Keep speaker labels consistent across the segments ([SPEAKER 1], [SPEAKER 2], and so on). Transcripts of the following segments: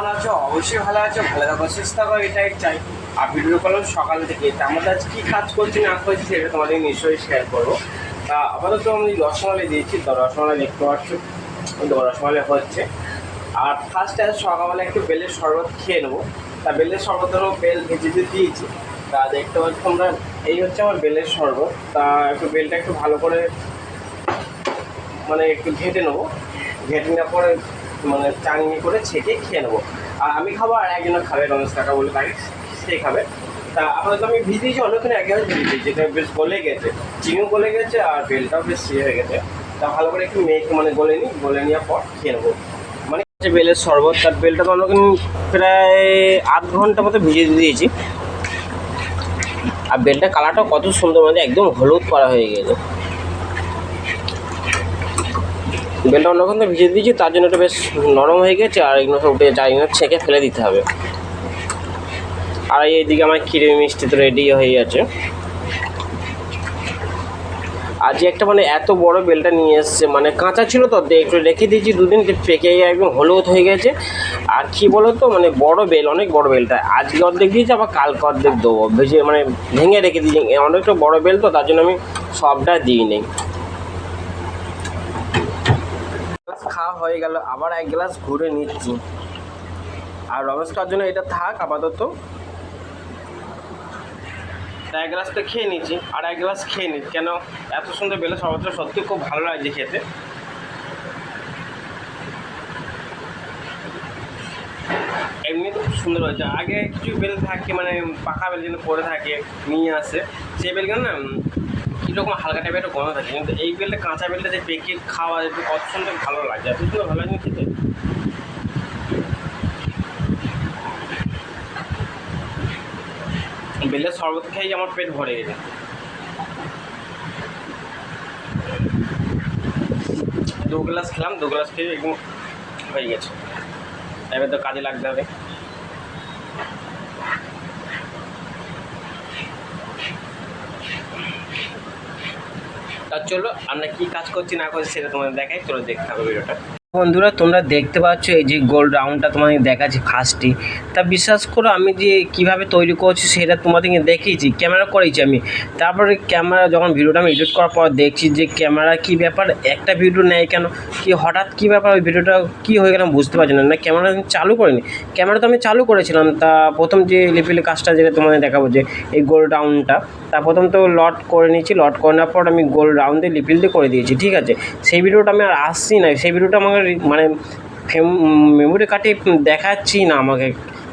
[SPEAKER 1] কেমন আছো? অবশ্যই ভালো আছো, ভালো থাকো, সুস্থ থাকো, এটাই চাই। আর ভিডিও করলাম সকাল থেকে। তা আমাদের আজ কী কাজ করছি, না করছি, সেটা তোমাদের নিশ্চয়ই শেয়ার করব। তা আপাতত আমি রসমালাই দিয়েছি রসমালাই দেখতে পাচ্ছ রসমালাই হচ্ছে। আর ফার্স্টে আজ সকালবেলা একটু বেলের শরবত খেয়ে নেব। তা বেলের শরবতেরও বেল ভেজে দিয়ে দিয়েছি, তা দেখতে পাচ্ছ তোমরা, এই হচ্ছে আমার বেলের শরবত। তা একটু বেলটা একটু ভালো করে মানে একটু ঘেটে নেব। ঘেটে নেওয়ার পরে মানে চাঙনি করে ছেঁকে খেয়ে নেব। আর আমি খাব আর একজন খাবে, রমেশ কাকা বলে তাকে সে খাবে। তা আপাতত আমি ভিজিয়েছি অন্যখানে একেবারে ভিজিয়েছি যেটা বেশ গলে গেছে। চিনিও গলে গেছে আর বেলটাও বেশ ইয়ে হয়ে গেছে। তা ভালো করে একটু মেখে মানে গলে নিই, গলে নেওয়ার পর খেয়ে নেব। মানে বেলের শরবত, তার বেলটা তো অন্যখানে প্রায় আধ ঘণ্টা মতো ভিজিয়ে দিয়েছি। আর বেলটা কালারটা কত সুন্দর মানে একদম হলুদ করা হয়ে গেছে। বেলটা অন্যক্ষণ তো ভিজিয়ে দিয়েছি, তার জন্য এটা বেশ নরম হয়ে গেছে আর এগুলো সব উঠে ছেঁকে ফেলে দিতে হবে। আর এইদিকে আমার ক্ষীরে মিষ্টি তো রেডি হয়ে গেছে। আজ একটা মানে এত বড় বেলটা নিয়ে এসছে মানে কাঁচা ছিল তো একটু রেখে দিয়েছি দুদিন যে পেকে একদম হলুদ হয়ে গেছে। আর কি বলো তো মানে বড় বেল, অনেক বড় বেলটা। আজকে অর্ধেক দিয়েছি, আবার কালকে অর্ধেক দেবো। ভেজে মানে ভেঙে রেখে দিয়েছি, অনেকটা বড় বেল তো, তার জন্য আমি সবটা দিই নেই গ্লাস খাওয়া হয়ে গেল, আবার এক গ্লাস ঘুরে নিচ্ছি। আর রমেশ খাওয়ার জন্য এটা থাক আপাতত। এক গ্লাস তো খেয়ে নিচ্ছি, আর এক গ্লাস খেয়ে নিচ্ছি কেন এত সুন্দর বেলে সর্বত্র সত্যি খুব ভালো লাগছে খেতে। এমনি খুব সুন্দর হয়েছে। আগে কিছু বেল থাকে মানে পাখা বেল যেন পড়ে থাকে, নিয়ে আসে। সেই বেলগুলো না উম, কীরকম হালকা টাইপের একটু গন্ধ থাকে কিন্তু এই বেলটা কাঁচা বেলটা যে পেকে খাওয়া একটু কত ভালো লাগে। এত সুন্দর ভালো লাগে খেতে? বেলের শরবত খেয়েই আমার পেট ভরে গেছে। দু গ্লাস খেলাম দু গ্লাস খেয়ে একদম হয়ে গেছে। এবার তো কাজে লাগতে হবে। তা চলো আমরা কি কাজ করছি না করছি সেটা তোমাদের দেখাই, চলো দেখতে হবে ভিডিওটা। বন্ধুরা, তোমরা দেখতে পাচ্ছ এই যে গোল রাউন্ডটা তোমাদের দেখাচ্ছি ফার্স্টে তা বিশ্বাস করো, আমি যে কীভাবে তৈরি করছি সেটা তোমাদেরকে দেখিয়েছি ক্যামেরা করেছি আমি। তারপরে ক্যামেরা যখন ভিডিওটা আমি এডিট করার পর দেখছি যে ক্যামেরা কি ব্যাপার, একটা ভিডিও নেয় কেন, কি হঠাৎ কি ব্যাপার, ওই ভিডিওটা কি হয়ে গেল বুঝতে পারছি না। না ক্যামেরা আমি চালু করিনি। ক্যামেরা তো আমি চালু করেছিলাম, তা প্রথম যে লিপিলি কাজটা যেটা তোমাদের দেখাবো যে এই গোল রাউন্ডটা তা প্রথম তো লট করে নিয়েছি লট করে নেওয়ার পর আমি গোল রাউন্ডে লিপিল দিয়ে করে দিয়েছি, ঠিক আছে? সেই ভিডিওটা আমি আর আসছি না, সেই ভিডিওটা আমার মানে মেমোরি কার্ডে দেখাচ্ছি না আমাকে।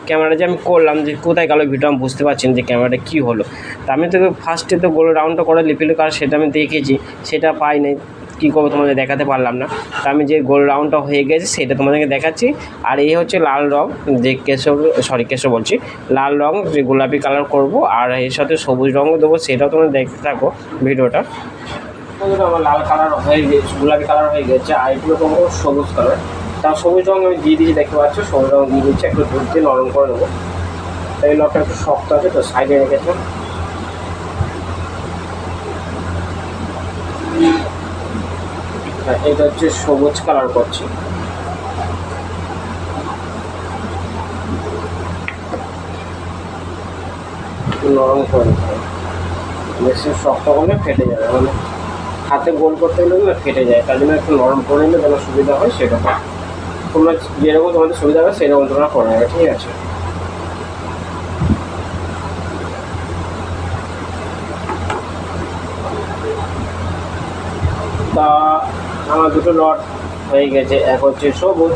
[SPEAKER 1] ক্যামেরা যে আমি করলাম যে কোথায় গেল ভিডিও আমি বুঝতে পারছি না যে ক্যামেরাটা কী হলো। তা আমি তো ফার্স্টে তো গোল রাউন্ডটা করে লিপিল কার সেটা আমি দেখেছি, সেটা পাই নাই, কী করব তোমাদের দেখাতে পারলাম না। তা আমি যে গোল রাউন্ডটা হয়ে গেছে সেটা তোমাদেরকে দেখাচ্ছি। আর এই হচ্ছে লাল রং, যে কেশর সরি কেশর বলছি, লাল রং, যে গোলাপি কালার করব, আর এর সাথে সবুজ রঙও দেবো, সেটাও তোমরা দেখতে থাকো ভিডিওটা। লাল কালার হয়ে গেছে গোলাপি কালার হয়ে গেছে আর এগুলো তোমার সবুজ কালার। তা সবুজ রঙ আমি দিয়ে দিয়েছি দেখতে পাচ্ছ? সবুজ রঙ দিয়ে দিচ্ছি একটু দুধ দিয়ে নরম করে নেব। তাই লকটা একটু শক্ত আছে তো সাইডে রেখেছে। হ্যাঁ, এটা হচ্ছে সবুজ কালার করছি। নরম করে বেশি শক্ত করলে ফেটে যাবে মানে হাতে গোল করতে গেলে না ফেটে যায়, তার জন্য একটু নরম করে নিলে যেন সুবিধা হয় হয় তোমরা যেরকম তোমাদের সুবিধা হবে সেরকম তোমরা করে নেবে, ঠিক আছে? তা, আমার দুটো লট হয়ে গেছে, এক হচ্ছে সবুজ।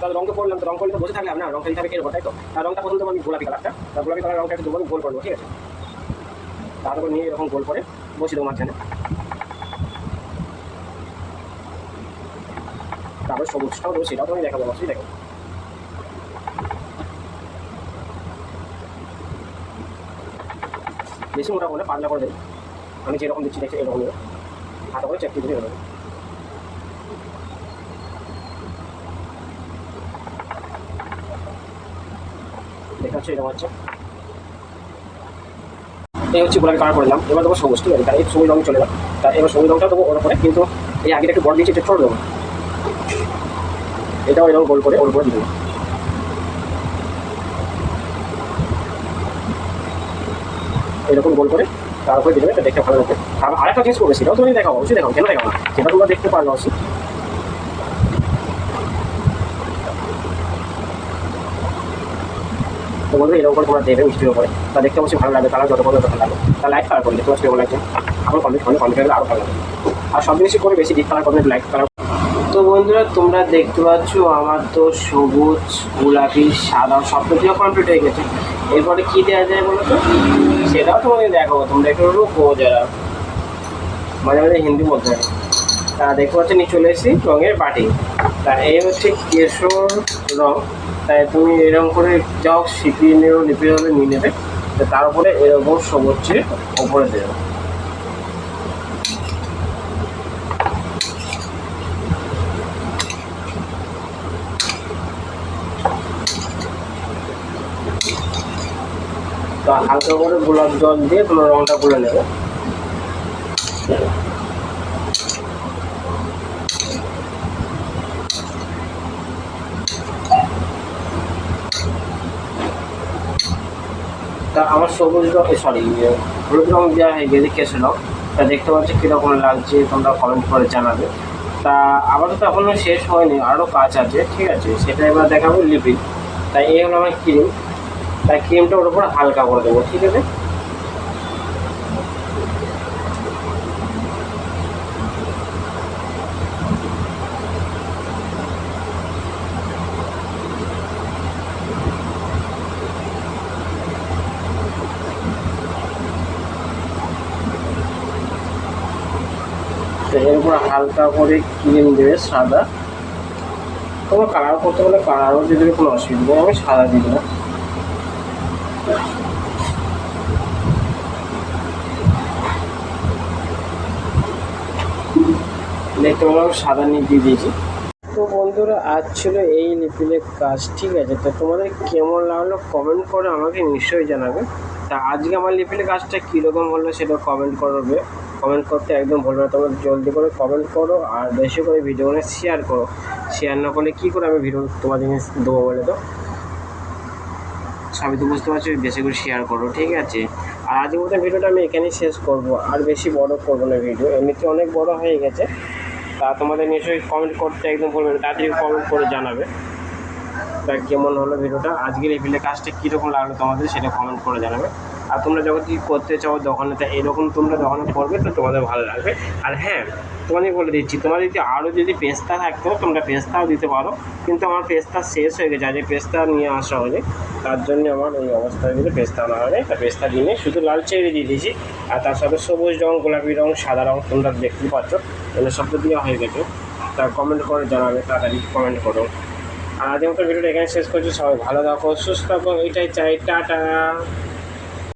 [SPEAKER 1] তাহলে রঙটা করলাম তো রং করলে তো বসে থাকলাম না রংটা হিসাবে কেরকম, তাই তো? আর রংটা প্রথম আমি গোলাপি কালারটা তার গোলাপি কালার রংটা একটু গোল করব, ঠিক আছে? তারপর নিয়ে এরকম গোল করে বসে দেবো মাঝখানে। তারপর সবুজটাও দেবো সেটাও তো আমি দেখাবো, অবশ্যই দেখো বেশি মোটা করে পাতলা করে দেবো। আমি যেরকম দিচ্ছি, দেখছি এরকম দেবো হাতা করে চেপটি দিয়ে দেবো দেখা এরকম হচ্ছে। এই হচ্ছে গোলাপি কালার করলাম এবার দেবো সবুজ, ঠিক আছে? তার এই সবুজ রঙ চলে গেল। তা এবার সবুজ রঙটা দেবো ওর উপরে, কিন্তু এই আগেটা একটু বড় দিয়েছি একটু ছোট দেবো। এটাও এরকম গোল করে, ওর করে দিয়ে
[SPEAKER 2] এরকম গোল করে তার উপরে দিয়ে দেখতে ভালো লাগবে। আর আরেকটা জিনিস করবে সেটাও তুমি দেখাবো অবশ্যই দেখাবো কেন দেখাবো সেটা তোমরা দেখতে পারবে অবশ্যই। বলবে এরকম করে তোমরা দেবে উষ্ঠির উপরে। তা দেখতে অবশ্যই ভালো লাগবে তারা যত বড় তত লাগে তা লাইট কালার করলে তোমার সেটা লাগছে? আমার কমপ্লিট হলে কমেন্ট হলে আরও ভালো লাগবে। আর সব জিনিসই করে বেশি ডিপ কালার করবে লাইট কালার
[SPEAKER 1] বন্ধুরা, তোমরা দেখতে পাচ্ছ আমার তো সবুজ, গোলাপি, সাদা সব কিছু কমপ্লিট হয়ে গেছে। এরপরে কী দেওয়া যায় বলো তো? সেটাও তোমাকে দেখাবো। তোমরা একটু রুকো যারা মাঝে মাঝে হিন্দি বলতে হবে তা দেখতে পাচ্ছ, নিয়ে চলে এসেছি রঙের বাটি। তা এই হচ্ছে কেশর রং। তাই তুমি এরকম করে যাও শিপিয়ে নেও লিপি হবে নিয়ে নেবে। তার উপরে এরকম সবুজের ওপরে দেবে। হালকা করে গোলাপ জল দিয়ে তোমার রংটা গুলে নেবে। তা আমার সবুজ রং সরি হলুদ রং দেওয়া হয়ে গেছে কেসে রং তা দেখতে পাচ্ছি কীরকম লাগছে, তোমরা কমেন্ট করে জানাবে। তা আমার তো এখনও শেষ হয়নি আরও কাজ আছে, ঠিক আছে, সেটা এবার দেখাবো লিপিড। তাই এই হলো আমার ক্রিম তাই ক্রিমটা ওর উপর হালকা করে দেবো, ঠিক আছে? এর হালকা করে ক্রিম দেবে সাদা। তোমার কালার করতে হলে কালারও দিয়ে দেবে কোনো অসুবিধা নেই। আমি সাদা দিয়ে দিলাম দেখতে পেলাম সাদা নিয়ে দিয়ে দিয়েছি। তো বন্ধুরা, আজ ছিল এই লিপিলের কাজ, ঠিক আছে? তো তোমাদের কেমন লাগল কমেন্ট করে আমাকে নিশ্চয়ই জানাবে। তা আজকে আমার লিপিলের কাজটা কীরকম হলো সেটা কমেন্ট করবে। কমেন্ট করতে একদম ভুলবে না, তোমরা জলদি করে কমেন্ট করো আর বেশি করে ভিডিওগুলো শেয়ার করো। শেয়ার না করলে কী করে আমি ভিডিও তোমাদের দেবো বলে তো? সবই তো বুঝতে পারছ বেশি করে শেয়ার করো, ঠিক আছে? আর আজকের মতো ভিডিওটা আমি এখানেই শেষ করব, আর বেশি বড় করব না ভিডিও এমনিতে অনেক বড় হয়ে গেছে। তা তোমাদের নিশ্চয়ই কমেন্ট করতে একদম বলবে না, তাড়াতাড়ি কমেন্ট করে জানাবে। তা কেমন হলো ভিডিওটা, আজকের এই ভিডিও কাজটা কীরকম লাগল তোমাদের সেটা কমেন্ট করে জানাবে। আর তোমরা যখন কি করতে চাও দোকানে তা এরকম তোমরা দোকানে করবে তো তোমাদের ভালো লাগবে। আর হ্যাঁ তোমাদের বলে দিচ্ছি তোমার যদি আরও যদি পেস্তা থাকতো, তোমরা পেস্তাও দিতে পারো, কিন্তু আমার পেস্তা শেষ হয়ে গেছে আজ পেস্তা নিয়ে আসা হয়নি। তার জন্য আমার এই অবস্থা হয়ে গেছে পেস্তা আনা হয়নি, তা পেস্তা দিয়ে নিয়ে শুধু লাল চেরি দিয়ে দিয়েছি, আর তার সাথে সবুজ রং, গোলাপি রং, সাদা রং তোমরা দেখতে পাচ্ছ, এগুলো সব তো দেওয়া হয়ে গেছে। তা কমেন্ট করে জানাবে, তাড়াতাড়ি কমেন্ট করো। আর আজকের মতো ভিডিওটা এখানে শেষ করছি। সবাই ভালো থাকো, সুস্থ থাকো, এটাই চাই। টাটা।